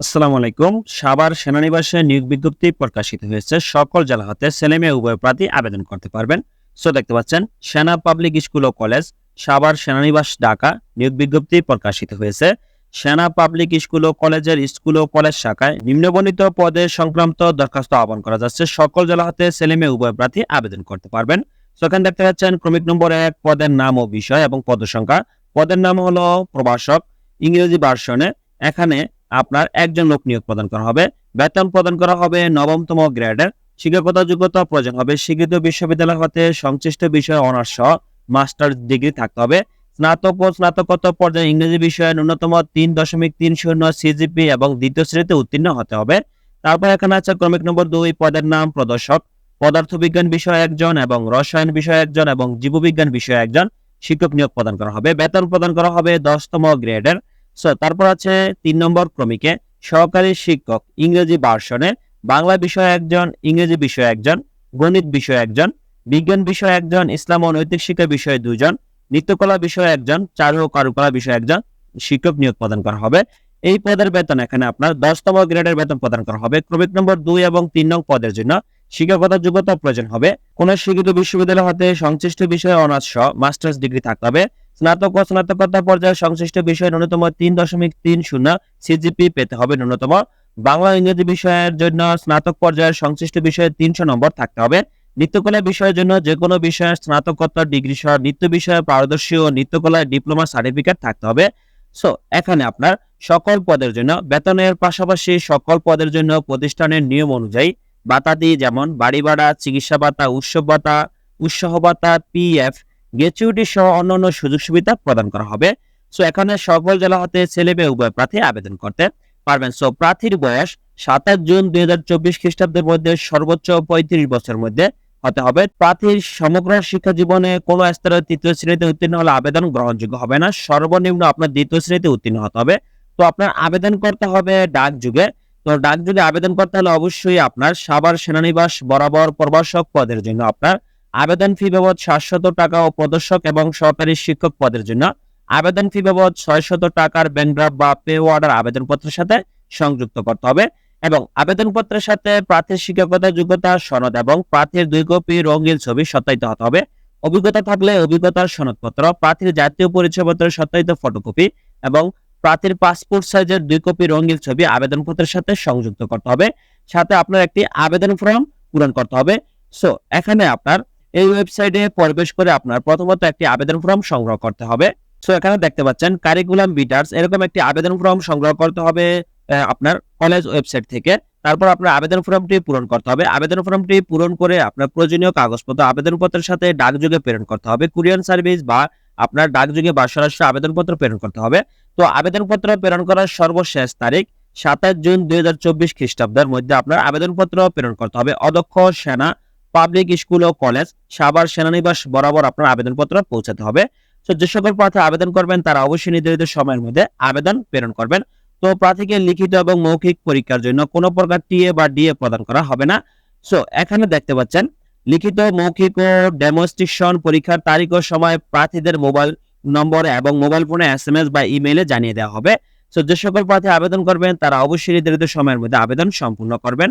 আসসালামু আলাইকুম। সাভার সেনানিবাসে নিয়োগ বিজ্ঞপ্তি প্রকাশিত হয়েছে। সকল জেলা হতে ছেলেমেয়ে উভয় প্রার্থী আবেদন করতে পারবেন। সো দেখতে পাচ্ছেন, সেনা পাবলিক স্কুল ও কলেজ, সাভার সেনানিবাস ঢাকা, নিয়োগ বিজ্ঞপ্তি প্রকাশিত হয়েছে। সেনা পাবলিক স্কুল ও কলেজের স্কুল ও কলেজ শাখায় নিম্নবর্ণিত পদে সংক্রান্ত দরখাস্ত আহ্বান করা যাচ্ছে। সকল জেলা হতে ছেলেমেয়ে উভয় প্রার্থী আবেদন করতে পারবেন। সো এখানে দেখতে পাচ্ছেন, ক্রমিক নম্বর এক, পদের নাম ও বিষয় এবং পদ সংখ্যা। পদের নাম হলো প্রভাষক, ইংরেজি ভার্সনে। এখানে আপনার একজন লোক নিয়োগ প্রদান করা হবে। বেতন প্রদান করা হবে নবমতম গ্রেডের। শিক্ষকতা যোগ্যতা প্রয়োজন হবে। স্বীকৃত বিশ্ববিদ্যালয় হতে সংশ্লিষ্ট বিষয়ে অনার্স সহ মাস্টার ডিগ্রি থাকতে হবে। স্নাতক ও স্নাতকোত্তর পর্যায়ে ইংরেজি বিষয়ে ন্যূনতম তিন দশমিক তিন শূন্য সিজিপি এবং দ্বিতীয় শ্রেণীতে উত্তীর্ণ হতে হবে। তারপর এখানে আছে ক্রমিক নম্বর দুই, পদের নাম প্রদর্শক। পদার্থবিজ্ঞান বিষয়ে একজন এবং রসায়ন বিষয়ে একজন এবং জীববিজ্ঞান বিষয়ে একজন শিক্ষক নিয়োগ প্রদান করা হবে। বেতন প্রদান করা হবে দশতম গ্রেডের। তারপর আছে তিন নম্বর ক্রমিকে, সহকারী শিক্ষক, ইংরেজি ভার্সনে, বাংলা বিষয়ে একজন, ইংরেজি বিষয়ে একজন, গণিত বিষয়ে একজন, বিজ্ঞান বিষয়ে একজন, ইসলাম ও নৈতিক শিক্ষা বিষয়ে দুজন নৃত্যকলা বিষয়ে একজন, চারু ও কারুকলা বিষয়ে একজন শিক্ষক নিয়োগ প্রদান করা হবে। এই পদের বেতন এখানে আপনার দশতম গ্রেডের বেতন প্রদান করা হবে। ক্রমিক নম্বর দুই এবং তিন নং পদের জন্য শিক্ষকতা যোগ্যতা প্রয়োজন হবে। কোন শিক্ষিত বিশ্ববিদ্যালয় হতে সংশ্লিষ্ট বিষয়ে অনার্স সহ মাস্টার্স ডিগ্রি থাকতে হবে। স্নাতক ও স্নাতকোত্তর পর্যায়ে সংশ্লিষ্ট বিষয়ে ন্যূনতম তিন দশমিক তিন শূন্য সিজিপি পেতে হবে। ন্যূনতম বাংলা ইংরেজি বিষয়ের জন্য স্নাতক পর্যায়ের সংশ্লিষ্ট বিষয়ে তিনশো নম্বর থাকতে হবে। নৃত্যকলা বিষয়ের জন্য যে কোনো বিষয়ে স্নাতকোত্তর, ডিগ্রি সহ নৃত্য বিষয়ে পারদর্শী ও নৃত্যকলায় ডিপ্লোমা সার্টিফিকেট থাকতে হবে। সো, এখানে আপনার সকল পদের জন্য বেতনের পাশাপাশি সকল পদের জন্য প্রতিষ্ঠানের নিয়ম অনুযায়ী ভাতাদি যেমন বাড়ি ভাড়া, চিকিৎসা ভাতা, উৎসব ভাতা, উৎসাহ ভাতা পিএফ গ্র্যাচুইটি সহ অন্যান্য সুযোগ সুবিধা প্রদান করা হবে। সো এখানে সকল জেলা হতে ছেলে মেয়ে উভয় প্রার্থী আবেদন করতে পারবেন। সো প্রার্থীর বয়স সাতাশ জুন দুই হাজার চব্বিশ খ্রিস্টাব্দের মধ্যে সর্বোচ্চ পঁয়ত্রিশ বছরের মধ্যে হতে হবে। প্রার্থীর সমগ্র শিক্ষা জীবনে কোনো স্তরে তৃতীয় শ্রেণীতে উত্তীর্ণ হলে আবেদন গ্রহণযোগ্য হবে না। সর্বনিম্ন আপনার দ্বিতীয় শ্রেণীতে উত্তীর্ণ হতে হবে। তো, আপনার আবেদন করতে হবে ডাক যুগে। তো, ডাক যুগে আবেদন করতে হলে অবশ্যই আপনার সাভার সেনানিবাস বরাবর প্রভাষক পদের জন্য আপনার আবেদন ফি বাবদ সাতশত টাকা ও প্রদর্শক এবং সহকারী শিক্ষক পদের জন্য আবেদন ফি বাবদ ছয়শত টাকার ব্যাংড্রাফ বা পে অর্ডার আবেদনপত্রের সাথে সংযুক্ত করতে হবে এবং আবেদনপত্রের সাথে প্রার্থীর শিক্ষকতা, যোগ্যতা, সনদ এবং প্রার্থীর দুই কপি রঙিন ছবি সত্যায়িত হতে হবে। অভিজ্ঞতা থাকলে অভিজ্ঞতার সনদপত্র, প্রার্থীর জাতীয় পরিচয়পত্রের সত্যায়িত ফটোকপি এবং প্রার্থীর পাসপোর্ট সাইজের দুই কপি রঙিন ছবি আবেদনপত্রের সাথে সংযুক্ত করতে হবে। সাথে আপনার একটি আবেদন ফর্ম পূরণ করতে হবে। সো এখানে আপনার এই ওয়েবসাইটে প্রবেশ করে আপনার প্রথমত একটি আবেদন ফর্ম সংগ্রহ করতে হবে। সো এখানে দেখতে পাচ্ছেন কারিকুলাম বিটার্স এরকম একটি আবেদন ফর্ম সংগ্রহ করতে হবে আপনার কলেজ ওয়েবসাইট থেকে। তারপর আপনার আবেদন ফর্মটি পূরণ করতে হবে। আবেদন ফর্মটি পূরণ করে আপনার প্রয়োজনীয় কাগজপত্র, আবেদনপত্রের সাথে ডাকযোগে প্রেরণ করতে হবে। কুরিয়ার সার্ভিস বা আপনার ডাকযোগে বা সরাসরি আবেদনপত্র প্রেরণ করতে হবে। তো, আবেদনপত্র প্রেরণ করার সর্বশেষ তারিখ সাতাশ জুন দুই হাজার চব্বিশ খ্রিস্টাব্দের মধ্যে আপনার আবেদনপত্র প্রেরণ করতে হবে। অদক্ষ সেনা পাবলিক স্কুল ও কলেজ সাভার সেনানিবাস বরাবর আপনার আবেদনপত্র পৌঁছাতে হবে। তো যে সকল প্রার্থী আবেদন করবেন, তারা অবশ্যই নির্ধারিত সময়ের মধ্যে আবেদন প্রেরণ করবেন। তো, প্রার্থীকে লিখিত এবং মৌখিক পরীক্ষার জন্য কোনো প্রকার টিএ বা ডিএ প্রদান করা হবে না। সো এখানে দেখতে পাচ্ছেন, লিখিত, মৌখিক ও ডেমনস্ট্রেশন পরীক্ষার তারিখ ও সময় প্রার্থীদের মোবাইল নম্বর এবং মোবাইল ফোনে এস এম এস বা ইমেইলে জানিয়ে দেওয়া হবে। সো যে সকল প্রার্থী আবেদন করবেন, তারা অবশ্যই নির্ধারিত সময়ের মধ্যে আবেদন সম্পূর্ণ করবেন।